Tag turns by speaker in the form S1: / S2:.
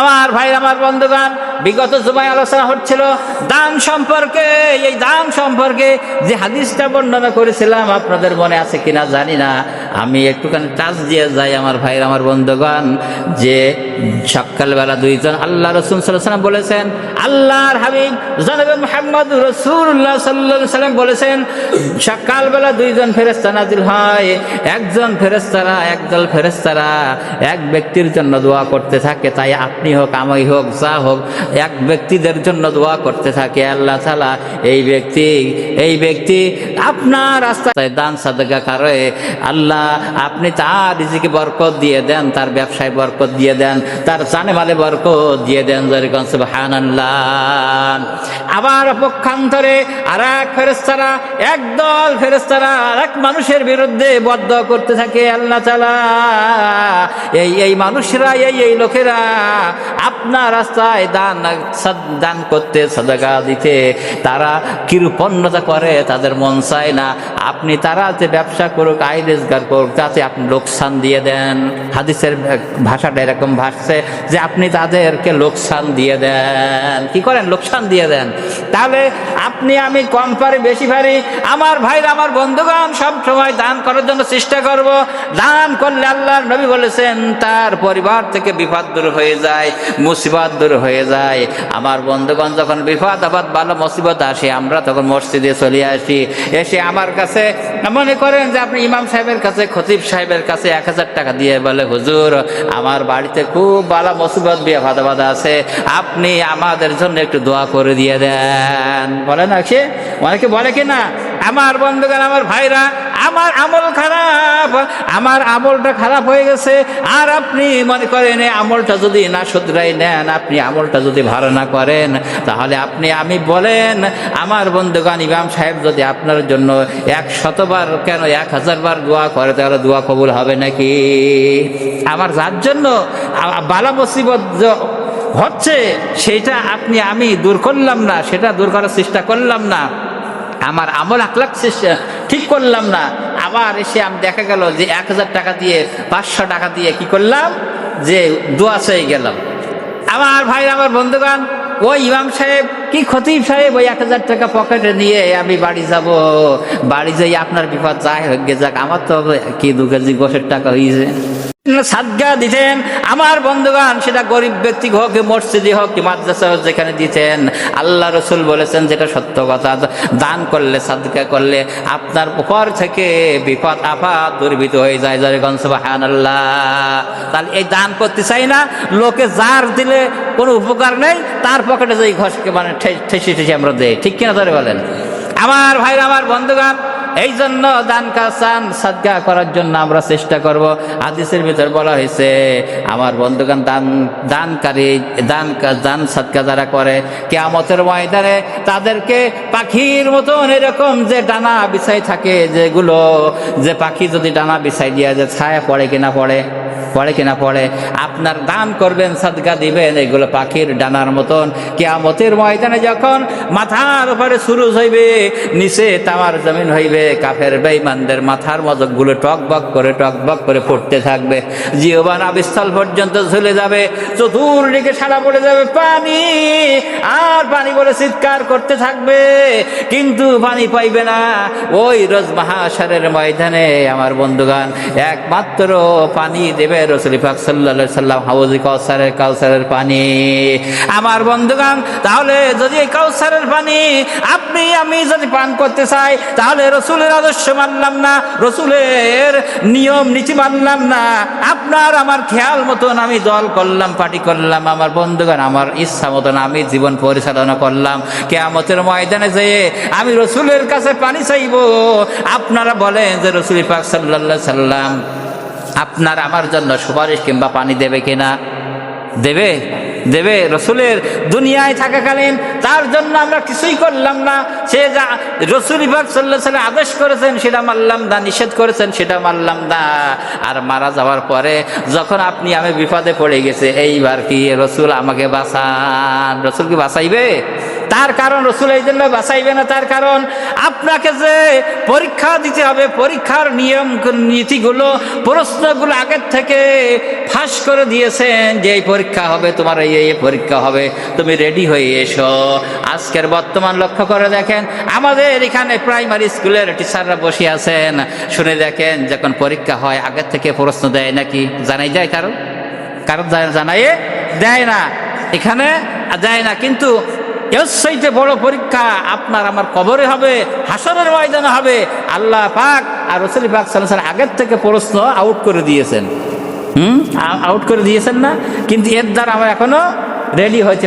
S1: আমার ভাই আমার বন্ধুগণ, বিগত জুমায় আলোচনা হচ্ছিল দান সম্পর্কে। এই দান সম্পর্কে যে হাদিসটা বর্ণনা করেছিলাম, আপনাদের মনে আছে কিনা জানি না। আমি একটুখানি টাচ দিয়ে যাই আমার ভাই আমার বন্ধুগণ, যে সকালবেলা দুইজন আল্লাহ রসুল সাল্লাম বলেছেন, আল্লাহর হাবিব জনগণ মোহাম্মদ রসুল্লাহ সাল্লাহ সাল্লাম বলেছেন, সকালবেলা দুইজন ফেরেস্তা নাজিল হয়, একজন ফেরেস্তারা একদল ফেরেস্তারা এক ব্যক্তির জন্য দোয়া করতে থাকে, তাই আপনি হোক, আমি হোক, যা হোক, এক ব্যক্তিদের জন্য দোয়া করতে থাকে, আল্লাহ তালা এই ব্যক্তি এই ব্যক্তি আপনার রাস্তায় দান সাদকা করে, আল্লাহ আপনি তার রিজিকে বরকত দিয়ে দেন, তার ব্যবসায় বরকত দিয়ে দেন, তার জানে মালে বরকত দিয়ে দেন যেরকম সুবহানাল্লাহ। আবার পক্ষান্তরে আর এক ফেরেস্তারা একদল ফেরেস্তারা আর এক মানুষের বিরুদ্ধে বদ্ধ করতে থাকে, আল্লাহ তালা এই এই মানুষরা, এই এই লোকেরা আপনার রাস্তায় দান দান করতে সাদাকা দিতে, তারা কৃপণ্যতা করে, তাদের মন চায় না। আপনি তারা যে ব্যবসা করুক আয় রোজগার করুক, তাতে আপনি লোকসান দিয়ে দেন। হাদিসের ভাষাটা এরকম ভাসছে যে আপনি তাদেরকে লোকসান দিয়ে দেন। কি করেন? লোকসান দিয়ে দেন। তাহলে আপনি, আমি কম পারি, বেশি পারি, আমার ভাইরা, আমার বন্ধুগণ সব সময় দান করার জন্য চেষ্টা করব। দান করলে আল্লাহর নবী বলেছেন, তার পরিবার থেকে বিপদ দূর হয়ে যায়। মুসিবত দূর হয়ে যায়। আমার বন্ধুগণ যখন বিপদ আবাদ ভালো মুসিবত আসে, আমরা তখন মসজিদে চলে আসি। এসে আমার কাছে, মনে করেন যে আপনি ইমাম সাহেবের কাছে, খতিব সাহেবের কাছে এক হাজার টাকা দিয়ে বলে, হুজুর, আমার বাড়িতে খুব ভালো মুসিবত বিয়ে বাধা আছে। আপনি আমাদের জন্য একটু দোয়া করে দিয়ে দেন। বলে না সে? অনেকে বলে কি না? আমার বন্ধুগণ, আমার ভাইরা, আমার আমল খারাপ আমার আমলটা খারাপ হয়ে গেছে। আর আপনি মনে করেন, এই আমলটা যদি না শুধরাই নেন, আপনি আমলটা যদি ভালো না করেন, তাহলে আপনি আমি বলেন, আমার বন্ধুগণ, ইমাম সাহেব যদি আপনার জন্য এক শতবার, কেন এক হাজার বার দোয়া করে, তাহলে দোয়া কবুল হবে নাকি? আমার যার জন্য বালা মুসিবত হচ্ছে, সেটা আপনি, আমি দূর করলাম না, সেটা দূর করার চেষ্টা করলাম না। আমার আমল শেষ- ঠিক করলাম না। আবার এসে আমি দেখা গেল যে এক হাজার টাকা দিয়ে, পাঁচশো টাকা দিয়ে কি করলাম? যে দোয়া চেয়ে গেলাম। আমার ভাই আমার বন্ধুগণ, ওই ইমাম সাহেব, কি খতিব সাহেব, ওই এক হাজার টাকা পকেটে নিয়ে আমি বাড়ি যাব। বাড়ি যাই আপনার বিপদ যাই হোক যাক। আমার তো কি দু কেজি গোসের টাকা হয়েছে সাদগা দিতেন। আমার বন্ধুগান সেটা গরিব ব্যক্তি হোক, মসজিদে হোক মাদ্রাসা হোক, যেখানে দিতেন। আল্লাহ রসুল বলেছেন, যেটা সত্য কথা, দান করলে সাদগা করলে, আপনার উপর থেকে বিপদ আপাত দুর্বৃত হয়ে যায়। জয়গঞ্জ আল্লাহ তাহলে এই দান করতে চাই না। লোকে যার দিলে কোনো উপকার নেই। তার পকেটে যে ঘষকে মানে ঠেসি ঠেসি আমরা দেই। ঠিক কিনা ধরে বলেন? আমার ভাইরা, আমার বন্ধুগান এই জন্য দান কাসান সাদগা করার জন্য আমরা চেষ্টা করব। আদিসের ভিতর বলা হয়েছে, আমার বন্ধুগান দান, দানকারী, দান দান সাদগা যারা করে, কেয়ামতের ময়দানে তাদেরকে পাখির মতন এরকম যে ডানা বিছাই থাকে যেগুলো, যে পাখি যদি ডানা বিছাই দিয়ে যে ছায়া পড়ে কিনা পড়ে? পড়ে কিনা পড়ে। আপনার দান করবেন, সাদগা দিবেন, এগুলো পাখির ডানার মতন। কেয়ামতের ময়দানে যখন মাথার উপরে শুরু হইবে, নিচে তামার জমিন হইবে, কাফের বেইমানদের মাথার মজকগুলো টকবক করে টকবক করে পড়তে থাকবে। জিওবান আবিস্থল পর্যন্ত ঝুলে যাবে, চতুর্দিকে সারা পড়ে যাবে পানি। আর পানি বলে চিৎকার করতে থাকবে, কিন্তু পানি পাইবে না। ওই রোজ মহাসারের ময়দানে, আমার বন্ধুগান একমাত্র পানি দেবে রসুল পাক সাল্লা সাল্লাম হাউজি কাউসারের কাউসারের পানি। আমার বন্ধুগান তাহলে যদি এই কাউসারের পানি আপনি, আমি যদি পান করতে চাই, তাহলে রসুলের আদর্শ মানলাম না, রসুলের নিয়ম, নীতি মানলাম না। আপনার আমার খেয়াল মতন আমি দল করলাম, পার্টি করলাম, আমার বন্ধুগান আমার ইচ্ছা মতন আমি জীবন পরিচালনা করলাম। কেয়ামতের ময়দানে যেয়ে আমি রসুলের কাছে পানি চাইব। আপনারা বলেন যে রসুল পাক সাল্লাহ সাল্লাম আপনার আমার জন্য সুপারিশ কিংবা পানি দেবে কিনা? দেবে? দেবে? রসুলের দুনিয়ায় থাকাকালীন তার জন্য আমরা কিছুই করলাম না। সে যা রসুল ইবাক সাল্লাহ আদেশ করেছেন, সেটা মানলাম দা নিষেধ করেছেন, সেটা মানলাম দা আর মারা যাওয়ার পরে যখন আপনি আমি বিপদে পড়ে গেছে, এইবার কি রসুল আমাকে বাঁচান? রসুল কি বাঁচাইবে? তার কারণ রসুল এই জন্য বাঁচাইবে না, তার কারণ আপনাকে যে পরীক্ষা দিতে হবে, পরীক্ষার নিয়ম, নীতিগুলো, প্রশ্নগুলো আগের থেকে ফাঁস করে দিয়েছেন, যে এই পরীক্ষা হবে, তোমার এই পরীক্ষা হবে, তুমি রেডি হয়ে এসো। আজকের বর্তমান লক্ষ্য করে দেখেন, আমাদের এখানে প্রাইমারি স্কুলের টিচাররা বসে আছেন। শুনে দেখেন, যখন পরীক্ষা হয়, আগের থেকে প্রশ্ন দেয় নাকি? জানাই যায় কারণ কারণ জানাই দেয় না। এখানে দেয় না, কিন্তু এর বড় পরীক্ষা আপনার আমার কবরে হবে হাসনের ময়দানে হবে। আল্লাহ পাক আর রসুল পাক সাল্লাহ আগের থেকে প্রশ্ন আউট করে দিয়েছেন। হুম? আউট করে দিয়েছেন না? কিন্তু এর দ্বারা আমরা এখনও রেডি হয়েছে।